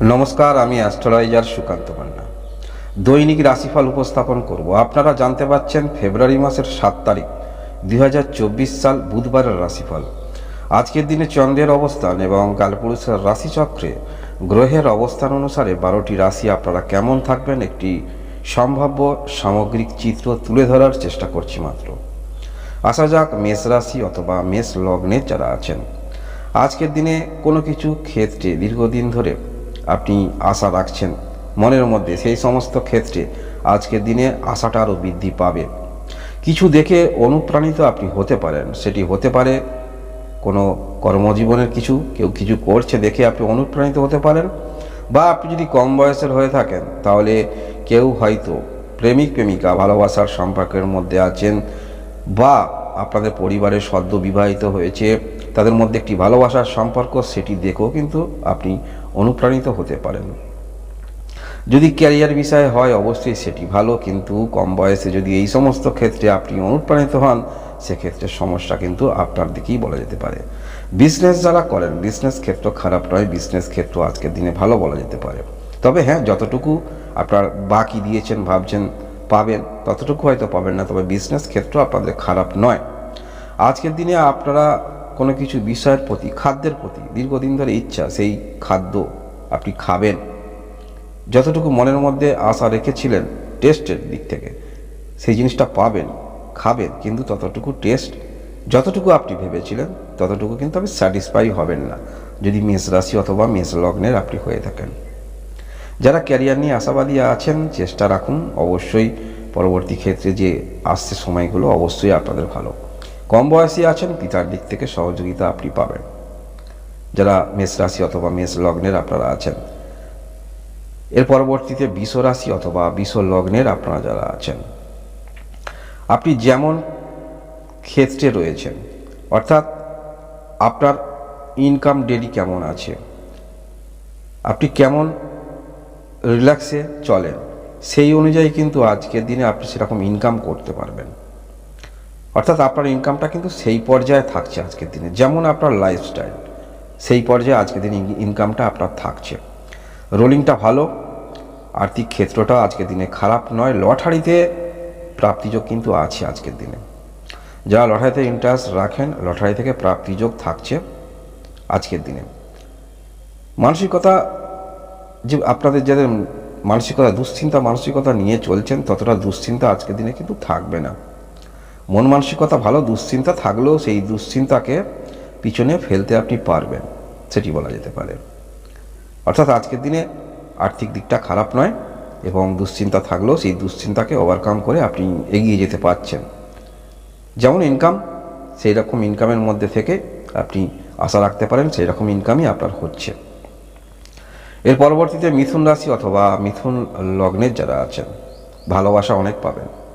নমস্কার, আমি অ্যাস্ট্রোলজার সুকান্ত পান্না দৈনিক রাশিফল উপস্থাপন করব। আপনারা জানতে পাচ্ছেন ফেব্রুয়ারি মাসের সাত তারিখ দু হাজার চব্বিশ সাল বুধবারের রাশিফল। আজকের দিনে চন্দ্রের অবস্থান এবং কালপুরুষের রাশিচক্রে গ্রহের অবস্থান অনুসারে বারোটি রাশি আপনারা কেমন থাকবেন একটি সম্ভাব্য সামগ্রিক চিত্র তুলে ধরার চেষ্টা করছি মাত্র। আসা যাক, মেষ রাশি অথবা মেষ লগ্নে যারা আছেন। আজকের দিনে কোনো কিছু ক্ষেত্রে দীর্ঘদিন ধরে আপনি আশা রাখছেন। মনের মধ্যে সেই সমস্ত ক্ষেত্রে আজকের দিনে আশাটা আরও বৃদ্ধি পাবে। কিছু দেখে অনুপ্রাণিত আপনি হতে পারেন। সেটি হতে পারে কোনো কর্মজীবনের কিছু, কেউ কিছু করছে দেখে আপনি অনুপ্রাণিত হতে পারেন। বা আপনি যদি কম বয়সের হয়ে থাকেন, তাহলে কেউ হয়তো প্রেমিক, প্রেমিকা ভালোবাসার সম্পর্কের মধ্যে আছেন বা আপনাদের পরিবারের সদ্য বিবাহিত হয়েছে, তাদের মধ্যে একটি ভালোবাসার সম্পর্ক, সেটি দেখেও কিন্তু আপনি অনুপ্রাণিত হতে পারেন। যদি ক্যারিয়ার বিষয়ে হয়, অবশ্যই সেটি ভালো, কিন্তু কম বয়সে যদি এই সমস্ত ক্ষেত্রে আপনি অনুপ্রাণিত হন, সেক্ষেত্রে সমস্যা কিন্তু আপনার দিকেই বলা যেতে পারে। বিজনেস যারা করেন বিজনেস ক্ষেত্র খারাপ নয় বিজনেস ক্ষেত্র আজকের দিনে ভালো বলা যেতে পারে। তবে হ্যাঁ যতটুকু আপনার বাকি দিয়েছেন, ভাবছেন, পাবেন, ততটুকু হয়তো পাবেন না, তবে বিজনেস ক্ষেত্র আপনাদের খারাপ নয়। আজকের দিনে আপনারা কোনো কিছু বিষয়ের প্রতি, খাদ্যের প্রতি দীর্ঘদিন ধরে ইচ্ছা, সেই খাদ্য আপনি খাবেন। যতটুকু মনের মধ্যে আশা রেখেছিলেন টেস্টের দিক থেকে, সেই জিনিসটা পাবেন, খাবেন, কিন্তু ততটুকু টেস্ট যতটুকু আপনি ভেবেছিলেন, ততটুকু কিন্তু আপনি স্যাটিসফাই হবেন না, যদি মেষ রাশি অথবা মেষ লগ্নের আপনি হয়ে থাকেন। যারা ক্যারিয়ার নিয়ে আশাবাদী আছেন, চেষ্টা রাখুন, অবশ্যই পরবর্তী ক্ষেত্রে যে আসছে সময়গুলো, অবশ্যই আপনাদের ভালো। কম বয়সী আছেন পিতার দিক থেকে সহযোগিতা আপনি পাবেন। যারা মেষ রাশি অথবা মেষ লগ্নের আপনারা আছেন, এর পরবর্তীতে বিষ রাশি অথবা বিষ লগ্নের আপনারা যারা আছেন, আপনি যেমন ক্ষেত্রে রয়েছেন, অর্থাৎ আপনার ইনকাম ডেলি কেমন আছে, আপনি কেমন রিল্যাক্সে চলেন, সেই অনুযায়ী কিন্তু আজকের দিনে আপনি সেরকম ইনকাম করতে পারবেন। অর্থাৎ আপনার ইনকামটা কিন্তু সেই পর্যায়ে থাকছে আজকের দিনে। যেমন আপনার লাইফস্টাইল সেই পর্যায়ে আজকের দিনে ইনকামটা আপনার থাকছে। রোলিংটা ভালো, আর্থিক ক্ষেত্রটা আজকের দিনে খারাপ নয়, লটারিতে প্রাপ্তিযোগ কিন্তু আছে আজকের দিনে। যারা লটারিতে ইন্টারেস্ট রাখেন, লটারি থেকে প্রাপ্তিযোগ থাকছে আজকের দিনে। মানসিকতা, যে আপনাদের যাদের মানসিকতা, দুশ্চিন্তা, মানসিকতা নিয়ে চলছেন, ততটা দুশ্চিন্তা আজকের দিনে কিন্তু থাকবে না। মন মানসিকতা ভালো, দুশ্চিন্তা থাকলেও সেই দুশ্চিন্তাকে পিছনে ফেলতে আপনি পারবেন, সেটি বলা যেতে পারে। অর্থাৎ আজকের দিনে আর্থিক দিকটা খারাপ নয় এবং দুশ্চিন্তা থাকলেও সেই দুশ্চিন্তাকে ওভারকাম করে আপনি এগিয়ে যেতে পারছেন। যেমন ইনকাম সেই রকম ইনকামের মধ্যে থেকে আপনি আশা রাখতে পারেন সেই রকম ইনকামই আপনার হচ্ছে। এর পরবর্তীতে মিথুন রাশি অথবা মিথুন লগ্নের যারা আছেন, ভালোবাসা অনেক পাবেন।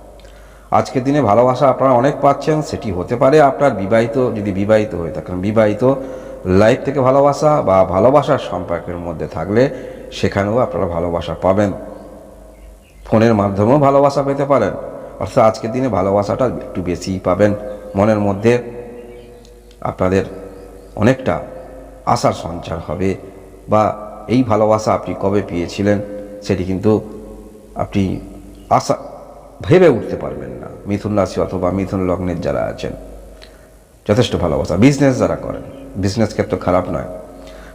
আজকের দিনে ভালোবাসা আপনারা অনেক পাচ্ছেন, সেটি হতে পারে আপনার বিবাহিত, যদি বিবাহিত হয়ে থাকেন। বিবাহিত লাইফ থেকে ভালোবাসা বা ভালোবাসার সম্পর্কের মধ্যে থাকলে সেখানেও আপনারা ভালোবাসা পাবেন। ফোনের মাধ্যমেও ভালোবাসা পেতে পারেন। অর্থাৎ আজকের দিনে ভালোবাসাটা একটু বেশিই পাবেন। মনের মধ্যে আপনাদের অনেকটা আশার সঞ্চার হবে বা এই ভালোবাসা আপনি কবে পেয়েছিলেন, সেটি কিন্তু আপনি আশা ভেবে উঠতে পারবেন না। মিথুন রাশি অথবা মিথুন লগ্নের যারা আছেন, যথেষ্ট ভালোবাসা বিজনেস যারা করেন বিজনেস ক্ষেত্র খারাপ নয়।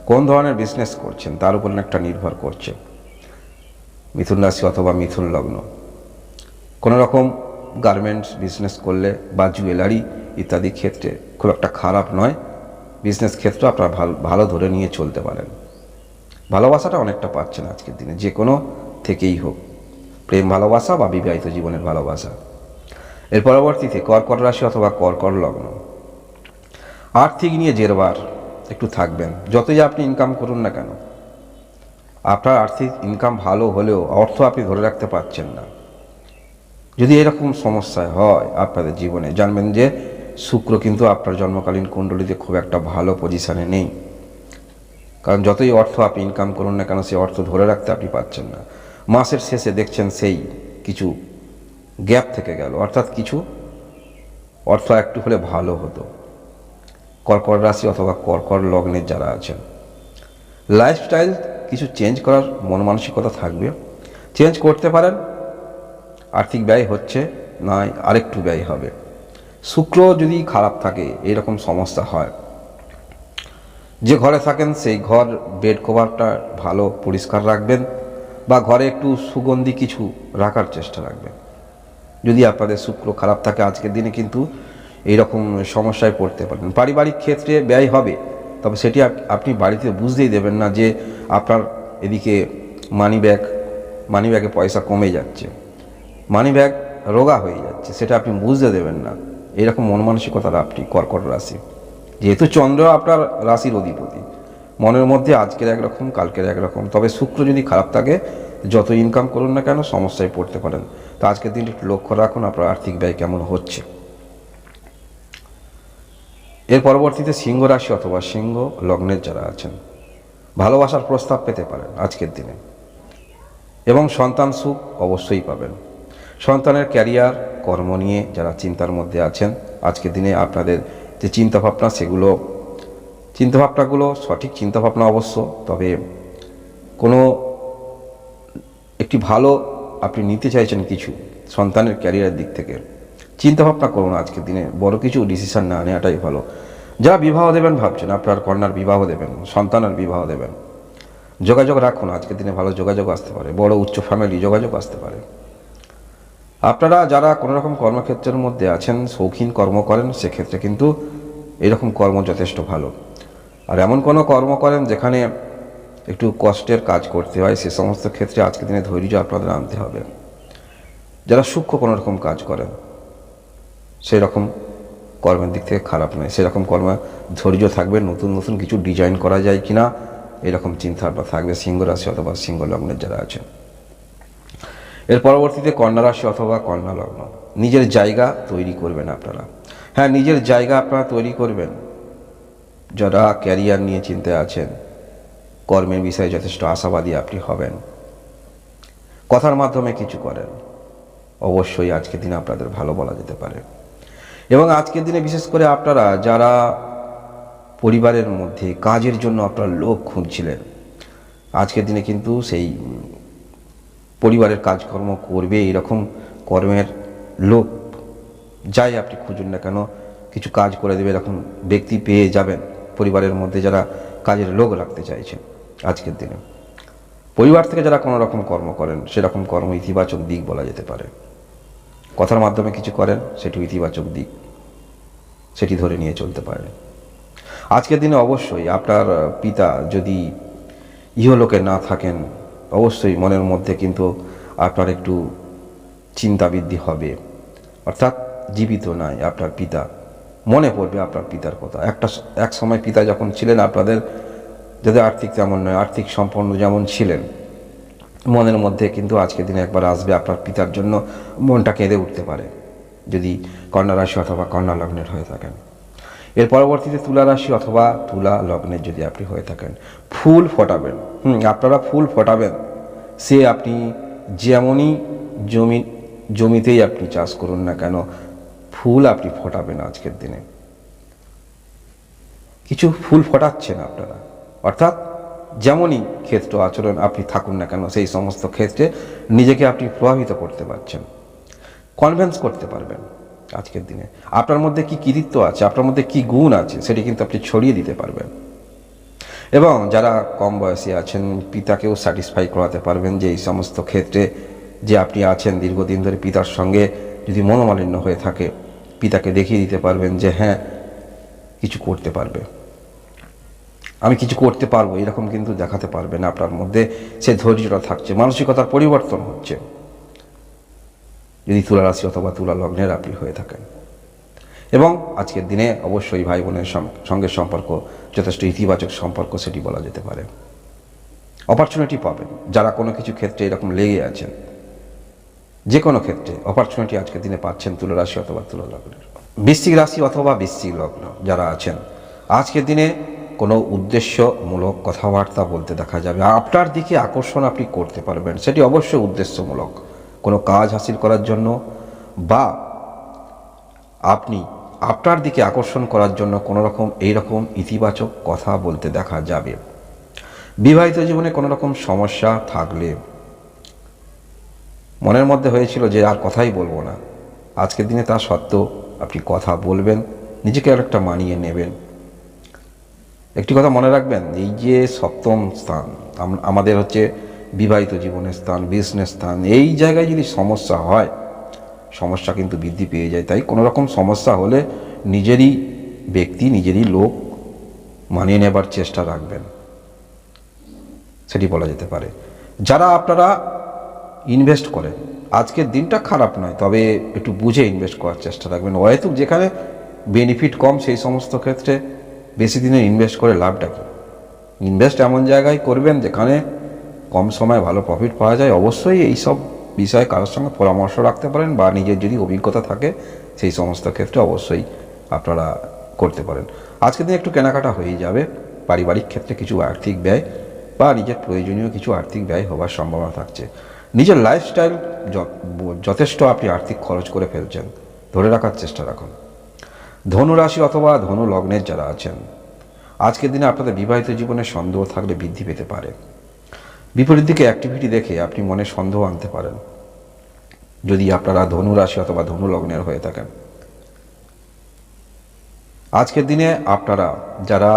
কোন ধরনের বিজনেস করছেন, তার উপর একটা নির্ভর করছে। মিথুন রাশি অথবা মিথুন লগ্ন। কোনো রকম গার্মেন্টস বিজনেস করলে বা জুয়েলারি ইত্যাদি ক্ষেত্রে খুব একটা খারাপ নয়। বিজনেস ক্ষেত্র আপনারা ভালো ভালো ধরে নিয়ে চলতে পারেন। ভালোবাসাটা অনেকটা পাচ্ছেন আজকের দিনে, যে কোনো থেকেই হোক। প্রেম, ভালোবাসা বা বিবাহিত জীবনের ভালোবাসা? এর পরবর্তীতে কর্কট রাশি অথবা কর্কট লগ্ন। আর্থিক নিয়ে জেরবার একটু থাকবেন, যতই আপনি ইনকাম করুন না কেন। আপনার আর্থিক ইনকাম ভালো হলেও অর্থ আপনি ধরে রাখতে পারছেন না। যদি এরকম সমস্যায় হয় আপনাদের জীবনে, জানবেন যে শুক্র কিন্তু আপনার জন্মকালীন কুণ্ডলিতে খুব একটা ভালো পজিশানে নেই। কারণ যতই অর্থ আপনি ইনকাম করুন না কেন সেই অর্থ ধরে রাখতে আপনি পাচ্ছেন না। মাসের শেষে দেখছেন সেই কিছু গ্যাপ থেকে গেল। অর্থাৎ কিছু অর্থ একটু হলে ভালো হতো। কর্কট রাশি অথবা কর্কট লগ্নের যারা আছেন লাইফস্টাইল কিছু চেঞ্জ করার মন মানসিকতা থাকবে। চেঞ্জ করতে পারেন, আর্থিক ব্যয় হচ্ছে নয় আরেকটু ব্যয় হবে। শুক্র যদি খারাপ থাকে, এরকম সমস্যা হয়। যে ঘরে থাকেন, সেই ঘর বেড কভারটা ভালো পরিষ্কার রাখবেন। বা ঘরে একটু সুগন্ধি কিছু রাখার চেষ্টা রাখবেন। যদি আপনাদের শুক্র খারাপ থাকে আজকের দিনে কিন্তু এইরকম সমস্যায় পড়তে পারেন। পারিবারিক ক্ষেত্রে ব্যয় হবে, তবে সেটি আপনি বাড়িতে বুঝতেই দেবেন না যে আপনার এদিকে মানি ব্যাগ মানি ব্যাগে পয়সা কমে যাচ্ছে। মানি ব্যাগ রোগা হয়ে যাচ্ছে, সেটা আপনি বুঝতে দেবেন না। এরকম মন মানসিকতার আপনি কর্কট রাশি। যেহেতু চন্দ্র আপনার রাশির অধিপতি মনের মধ্যে আজকের একরকম, কালকের একরকম। তবে শুক্র যদি খারাপ থাকে, যত ইনকাম করুন না কেন সমস্যায় পড়তে পারেন। তো আজকের দিনটি একটু লক্ষ্য রাখুন, আপনার আর্থিক ব্যয় কেমন হচ্ছে। এর পরবর্তীতে সিংহ রাশি অথবা সিংহ লগ্নের যারা আছেন, ভালোবাসার প্রস্তাব পেতে পারেন আজকের দিনে। এবং সন্তান সুখ অবশ্যই পাবেন। সন্তানের ক্যারিয়ার কর্ম নিয়ে যারা চিন্তার মধ্যে আছেন, আজকের দিনে আপনাদের যে চিন্তাভাবনা, সেগুলো চিন্তাভাবনাগুলো, সঠিক চিন্তাভাবনা অবশ্য, তবে কোনো একটি ভালো আপনি নিতে চাইছেন কিছু সন্তানের ক্যারিয়ারের দিক থেকে, চিন্তাভাবনা করুন আজকের দিনে, বড় কিছু ডিসিশন না নেওয়াটাই ভালো। যারা বিবাহ দেবেন ভাবছেন, আপনার কন্যার বিবাহ দেবেন, সন্তানের বিবাহ দেবেন। যোগাযোগ রাখুন, আজকের দিনে ভালো যোগাযোগ আসতে পারে, বড় উচ্চ ফ্যামিলি যোগাযোগ আসতে পারে। আপনারা যারা কোনো রকম কর্মক্ষেত্রের মধ্যে আছেন, শৌখিন কর্ম করেন, সেক্ষেত্রে কিন্তু এরকম কর্ম যথেষ্ট ভালো। আর এমন কোনো কর্ম করেন যেখানে একটু কষ্টের কাজ করতে হয়, সে সমস্ত ক্ষেত্রে আজকের দিনে ধৈর্য আপনাদের আনতে হবে। যারা সূক্ষ্ম কোনো রকম কাজ করেন সেই রকম কর্মের দিক থেকে খারাপ নয়। সেরকম কর্মে ধৈর্য থাকবে, নতুন নতুন কিছু ডিজাইন করা যায় কিনা, এরকম চিন্তা ভাবনা থাকবে সিংহ রাশি অথবা সিংহ লগ্নের যারা আছে এর পরবর্তীতে কন্যা রাশি অথবা কন্যা লগ্ন। নিজের জায়গা তৈরি করবেন আপনারা। হ্যাঁ নিজের জায়গা আপনারা তৈরি করবেন। যারা ক্যারিয়ার নিয়ে চিন্তায় আছেন, কর্মের বিষয়ে যথেষ্ট আশাবাদী আপনি হবেন। কথার মাধ্যমে কিছু করেন। অবশ্যই আজকের দিনে আপনাদের ভালো বলা যেতে পারে। এবং আজকের দিনে বিশেষ করে আপনারা যারা পরিবারের মধ্যে কাজের জন্য আপনারা লোক খুঁজছিলেন, আজকের দিনে কিন্তু সেই পরিবারের কাজকর্ম করবে, এরকম কর্মের লোক যাই আপনি খুঁজুন না কেন, কিছু কাজ করে দেবে, এরকম ব্যক্তি পেয়ে যাবেন। পরিবারের মধ্যে যারা কাজের লোক রাখতে চাইছেন আজকের দিনে। পরিবার থেকে যারা কোনো রকম কর্ম করেন, সেরকম কর্ম ইতিবাচক দিক বলা যেতে পারে। কথার মাধ্যমে কিছু করেন সেটি ইতিবাচক দিক। সেটি ধরে নিয়ে চলতে পারেন আজকের দিনে অবশ্যই আপনার পিতা যদি ইহলোকে না থাকেন, অবশ্যই মনের মধ্যে কিন্তু আপনার একটু চিন্তাবৃদ্ধি হবে। অর্থাৎ জীবিত নাই আপনার পিতা। মনে পড়বে আপনার পিতার কথা। একটা এক সময় পিতা যখন ছিলেন আপনাদের, যাদের আর্থিক তেমন নয়, আর্থিক সম্পন্ন যেমন ছিলেন, মনের মধ্যে কিন্তু আজকের দিনে একবার আসবে আপনার পিতার জন্য, মনটা কেঁদে উঠতে পারে, যদি কন্যা রাশি অথবা কন্যা লগ্নের হয়ে থাকেন। এর পরবর্তীতে তুলা রাশি অথবা তুলা লগ্নের যদি আপনি হয়ে থাকেন, ফুল ফোটাবেন। হুম, আপনারা ফুল ফোটাবেন। সে আপনি যেমনই জমি, জমিতেই আপনি চাষ করুন না কেন ফুল আপনি ফোটাবেন আজকের দিনে। কিছু ফুল ফোটাচ্ছেন আপনারা। অর্থাৎ যেমনই ক্ষেত্র আচরণ আপনি থাকুন না কেন, সেই সমস্ত ক্ষেত্রে নিজেকে আপনি প্রভাবিত করতে পারছেন। কনভেন্স করতে পারবেন আজকের দিনে। আপনার মধ্যে কি কৃতিত্ব আছে? আপনার মধ্যে কি গুণ আছে? সেটি কিন্তু আপনি ছড়িয়ে দিতে পারবেন। এবং যারা কম বয়সী আছেন, পিতাকেও স্যাটিসফাই করাতে পারবেন যে এই সমস্ত ক্ষেত্রে যে আপনি আছেন, দীর্ঘদিন ধরে পিতার সঙ্গে যদি মনোমালিন্য হয়ে থাকে পিতাকে দেখিয়ে দিতে পারবেন যে হ্যাঁ কিছু করতে পারবে। আমি কিছু করতে পারব, এরকম কিন্তু দেখাতে পারবেন আপনার মধ্যে। সে ধৈর্যটা থাকছে, মানসিকতার পরিবর্তন হচ্ছে। যদি তুলা রাশি অথবা তুলা লগ্নের আপনি হয়ে থাকেন। এবং আজকের দিনে অবশ্যই ভাই বোনের সঙ্গে সম্পর্ক, যথেষ্ট ইতিবাচক সম্পর্ক সেটি বলা যেতে পারে। অপরচুনিটি পাবেন, যারা কোনো কিছু ক্ষেত্রে এরকম লেগে আছেন। যে কোনো ক্ষেত্রে অপরচুনিটি আজকের দিনে পাচ্ছেন তুলা রাশি অথবা তুলা লগ্নের বৃশ্চিক রাশি অথবা বৃশ্চিক লগ্ন যারা আছেন, আজকের দিনে কোনো উদ্দেশ্যমূলক কথাবার্তা বলতে দেখা যাবে। আপনার দিকে আকর্ষণ আপনি করতে পারবেন, সেটি অবশ্যই উদ্দেশ্যমূলক। কোনো কাজ হাসিল করার জন্য বা আপনি আপনার দিকে আকর্ষণ করার জন্য কোনো রকম এইরকম ইতিবাচক কথা বলতে দেখা যাবে। বিবাহিত জীবনে কোনো রকম সমস্যা থাকলে মনের মধ্যে হয়েছিল যে আর কথাই বলব না। আজকের দিনে তা সত্ত্বেও আপনি কথা বলবেন, নিজেকে আর একটা মানিয়ে নেবেন। একটি কথা মনে রাখবেন, এই যে সপ্তম স্থান আমাদের হচ্ছে বিবাহিত জীবনের স্থান বিজনেস স্থান, এই জায়গায় যদি সমস্যা হয়, সমস্যা কিন্তু বৃদ্ধি পেয়ে যায়। তাই কোনো রকম সমস্যা হলে নিজেরই ব্যক্তি, নিজেরই লোক মানিয়ে নেবার চেষ্টা রাখবেন। সেটি বলা যেতে পারে। যারা আপনারা ইনভেস্ট করে। আজকের দিনটা খারাপ নয়, তবে একটু বুঝে ইনভেস্ট করার চেষ্টা রাখবেন। হয়তো যেখানে বেনিফিট কম, সেই সমস্ত ক্ষেত্রে বেশি দিনে ইনভেস্ট করে লাভটা কী? ইনভেস্ট এমন জায়গায় করবেন যেখানে কম সময়ে ভালো প্রফিট পাওয়া যায়। অবশ্যই এই সব বিষয়ে কারোর সঙ্গে পরামর্শ রাখতে পারেন বা নিজের যদি অভিজ্ঞতা থাকে, সেই সমস্ত ক্ষেত্রে অবশ্যই আপনারা করতে পারেন। আজকের দিনে একটু কেনাকাটা হয়ে যাবে। পারিবারিক ক্ষেত্রে কিছু আর্থিক ব্যয় বা নিজের প্রয়োজনীয় কিছু আর্থিক ব্যয় হওয়ার সম্ভাবনা থাকছে। নিজের লাইফস্টাইল যথেষ্ট আপনি আর্থিক খরচ করে ফেলছেন, ধরে রাখার চেষ্টা রাখুন। ধনু রাশি অথবা ধনু লগ্নের যারা আছেন, আজকের দিনে আপনাদের বিবাহিত জীবনে সন্দেহ থাকলে বৃদ্ধি পেতে পারে। বিপরীত দিকে অ্যাক্টিভিটি দেখে আপনি মনে সন্দেহ আনতে পারেন। যদি আপনারা ধনু রাশি অথবা ধনু লগ্নের হয়ে থাকেন। আজকের দিনে আপনারা যারা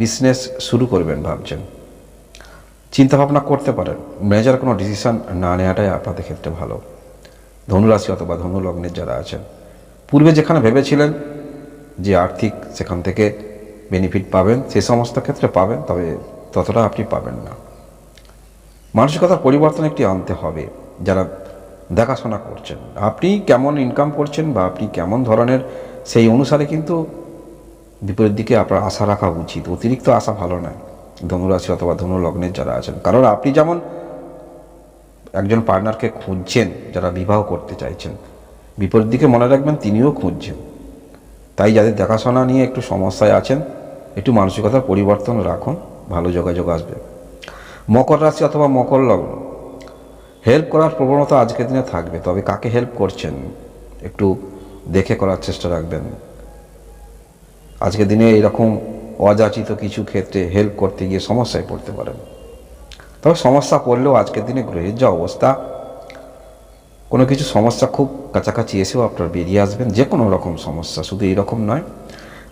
বিজনেস শুরু করবেন ভাবছেন চিন্তা ভাবনা করতে পারেন। মেজার কোনো ডিসিশন না নেওয়াটাই আপনাদের ক্ষেত্রে ভালো। ধনুরাশি অথবা ধনু লগ্নের যারা আছেন, পূর্বে যেখানে ভেবেছিলেন যে আর্থিক সেখান থেকে বেনিফিট পাবেন, সে সমস্ত ক্ষেত্রে পাবেন, তবে ততটা আপনি পাবেন না। মানসিকতার পরিবর্তন একটি আনতে হবে, যারা দেখাশোনা করছেন। আপনি কেমন ইনকাম করছেন বা আপনি কেমন ধরনের, সেই অনুসারে কিন্তু বিপরীত দিকে আপনার আশা রাখা উচিত। অতিরিক্ত আশা ভালো নয়। ধনুরাশি অথবা ধনু লগ্নের যারা আছেন। কারণ আপনি যেমন একজন পার্টনারকে খুঁজছেন, যারা বিবাহ করতে চাইছেন, বিপরীত দিকে মনে রাখবেন তিনিও খুঁজছেন। তাই যাদের দেখাশোনা নিয়ে একটু সমস্যায় আছেন, একটু মানসিকতার পরিবর্তন রাখুন, ভালো যোগাযোগ আসবে। মকর রাশি অথবা মকর লগ্ন হেল্প করার প্রবণতা আজকের দিনে থাকবে, তবে কাকে হেল্প করছেন একটু দেখে করার চেষ্টা রাখবেন। আজকের দিনে এরকম অযাচিত কিছু ক্ষেত্রে হেল্প করতে গিয়ে সমস্যায় পড়তে পারেন। তবে সমস্যা পড়লেও আজকের দিনে গ্রহের যা অবস্থা, কোনো কিছু সমস্যা খুব কাছাকাছি এসেও আপনার বেরিয়ে আসবেন, যে কোনো রকম সমস্যা, শুধু এইরকম নয়,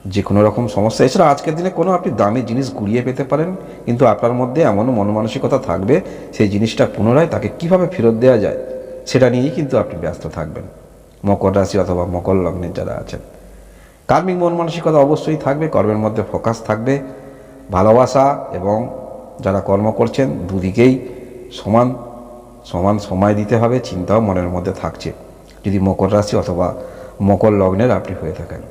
যে কোনো রকম সমস্যা। এছাড়া আজকের দিনে কোনো আপনি দামি জিনিস গুড়িয়ে পেতে পারেন, কিন্তু আপনার মধ্যে এমনও মনমানসিকতা থাকবে, সেই জিনিসটা পুনরায় তাকে কীভাবে ফেরত দেওয়া যায়, সেটা নিয়েই কিন্তু আপনি ব্যস্ত থাকবেন। মকর রাশি অথবা মকর লগ্নের যারা আছেন কার্মিক মন মানসিকতা অবশ্যই থাকবে, কর্মের মধ্যে ফোকাস থাকবে। ভালোবাসা এবং যারা কর্ম করছেন, দুদিকেই সমান সমান সময় দিতে হবে, চিন্তাও মনের মধ্যে থাকছে। যদি মকর রাশি অথবা মকর লগ্নের আপনি হয়ে থাকেন।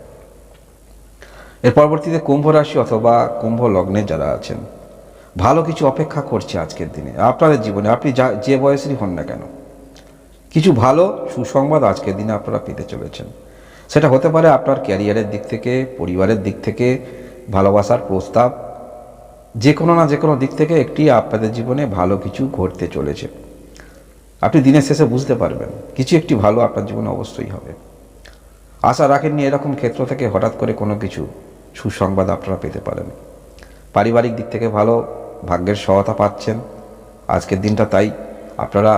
এর পরবর্তীতে কুম্ভ রাশি অথবা কুম্ভ লগ্নে যারা আছেন, ভালো কিছু অপেক্ষা করছে আজকের দিনে। আপনাদের জীবনে, আপনি যা, যে বয়সেরই হন না কেন, কিছু ভালো সুসংবাদ আজকের দিনে আপনারা পেতে চলেছেন। সেটা হতে পারে আপনার ক্যারিয়ারের দিক থেকে, পরিবারের দিক থেকে, ভালোবাসার প্রস্তাব, যে কোনো না যে কোনো দিক থেকে একটি আপনাদের জীবনে ভালো কিছু ঘটতে চলেছে। আপনি দিনের শেষে বুঝতে পারবেন, কিছু একটি ভালো আপনার জীবনে অবশ্যই হবে। আশা রাখেননি এরকম ক্ষেত্র থেকে হঠাৎ করে কোনো কিছু সুসংবাদ আপনারা পেতে পারেন। পারিবারিক দিক থেকে ভালো, ভাগ্যের সহায়তা পাচ্ছেন। আজকের দিনটা তাই, আপনারা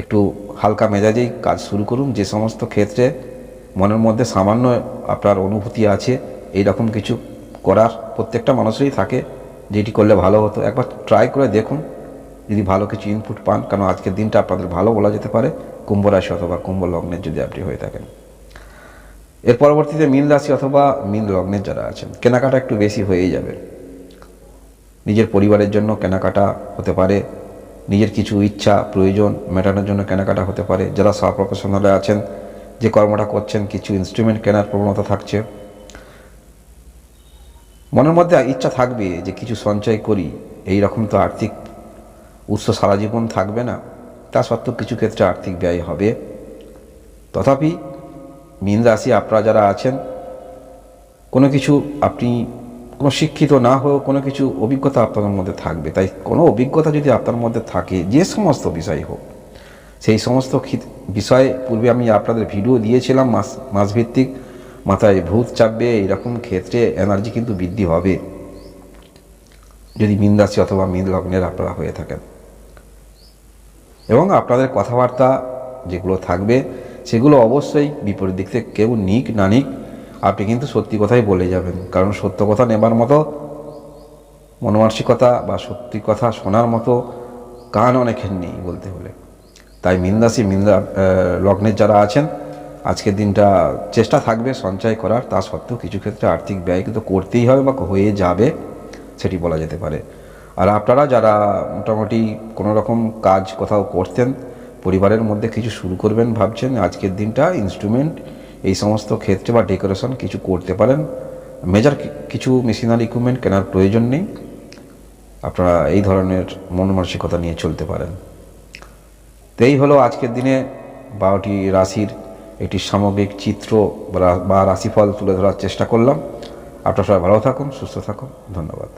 একটু হালকা মেজাজেই কাজ শুরু করুন, যে সমস্ত ক্ষেত্রে মনের মধ্যে সামান্য আপনার অনুভূতি আছে এই রকম কিছু করার প্রত্যেকটা মানুষেরই থাকে, যেটি করলে ভালো হতো। একবার ট্রাই করে দেখুন, যদি ভালো কিছু ইনপুট পান কারণ আজকের দিনটা আপনাদের ভালো বলা যেতে পারে, কুম্ভ রাশি অথবা কুম্ভ লগ্নের যদি আপনি হয়ে থাকেন। এর পরবর্তীতে মীন রাশি অথবা মীন লগ্নের যারা আছেন, কেনাকাটা একটু বেশি হয়েই যাবে। নিজের পরিবারের জন্য কেনাকাটা হতে পারে, নিজের কিছু ইচ্ছা, প্রয়োজন, মেটানোর জন্য কেনাকাটা হতে পারে, যারা সব প্রফেশনালে আছেন যে কর্মটা করছেন, কিছু ইনস্ট্রুমেন্ট কেনার প্রবণতা থাকছে। মনের মধ্যে ইচ্ছা থাকবে যে কিছু সঞ্চয় করি, এই রকম তো আর্থিক উৎস সারা জীবন থাকবে না, তা সত্ত্বেও কিছু ক্ষেত্রে আর্থিক ব্যয় হবে। তথাপি মীন রাশি আপনারা যারা আছেন, কোনো কিছু আপনি কোনো শিক্ষিত না হয়েও কোনো কিছু অভিজ্ঞতা আপনার মধ্যে থাকবে। তাই কোনো অভিজ্ঞতা যদি আপনার মধ্যে থাকে, যে সমস্ত বিষয় হোক সেই সমস্ত বিষয়ে পূর্বে আমি আপনাদের ভিডিও দিয়েছিলাম, মাস, মাসভিত্তিক, মাথায় ভূত চাপবে, এইরকম ক্ষেত্রে এনার্জি কিন্তু বৃদ্ধি হবে। যদি মীন অথবা মীন লগ্নের আপনারা হয়ে থাকেন। এবং আপনাদের কথাবার্তা যেগুলো থাকবে, সেগুলো অবশ্যই বিপরীত দিক থেকে কেউ নিক, না নিক, আপনি কিন্তু সত্যি কথাই বলে যাবেন। কারণ সত্য কথা নেবার মতো, মনমানসিকতা বা সত্যি কথা শোনার মতো কান অনেকের নেই বলতে হলে। তাই মিনরাশি মিনরা লগ্নের যারা আছেন, আজকের দিনটা চেষ্টা থাকবে সঞ্চয় করার। তা সত্ত্বেও কিছু ক্ষেত্রে আর্থিক ব্যয় কিন্তু করতেই হবে বা হয়ে যাবে, সেটি বলা যেতে পারে। আর আপনারা যারা মোটামুটি রকম কাজ কোথাও করতেন, পরিবারের মধ্যে কিছু শুরু করবেন ভাবছেন, আজকের দিনটা ইনস্ট্রুমেন্ট এই সমস্ত ক্ষেত্রে বা ডেকোরেশন কিছু করতে পারেন। মেজার কিছু মেশিনারি ইকুইপমেন্ট কেনার প্রয়োজন নেই। আপনারা এই ধরনের মন মানসিকতা নিয়ে চলতে পারেন। তো এই হলো আজকের দিনে বারোটি রাশির একটি সামগ্রিক চিত্র বা রাশিফল তুলে ধরার চেষ্টা করলাম। আপনারা সবাই ভালো থাকুন, সুস্থ থাকুন। ধন্যবাদ।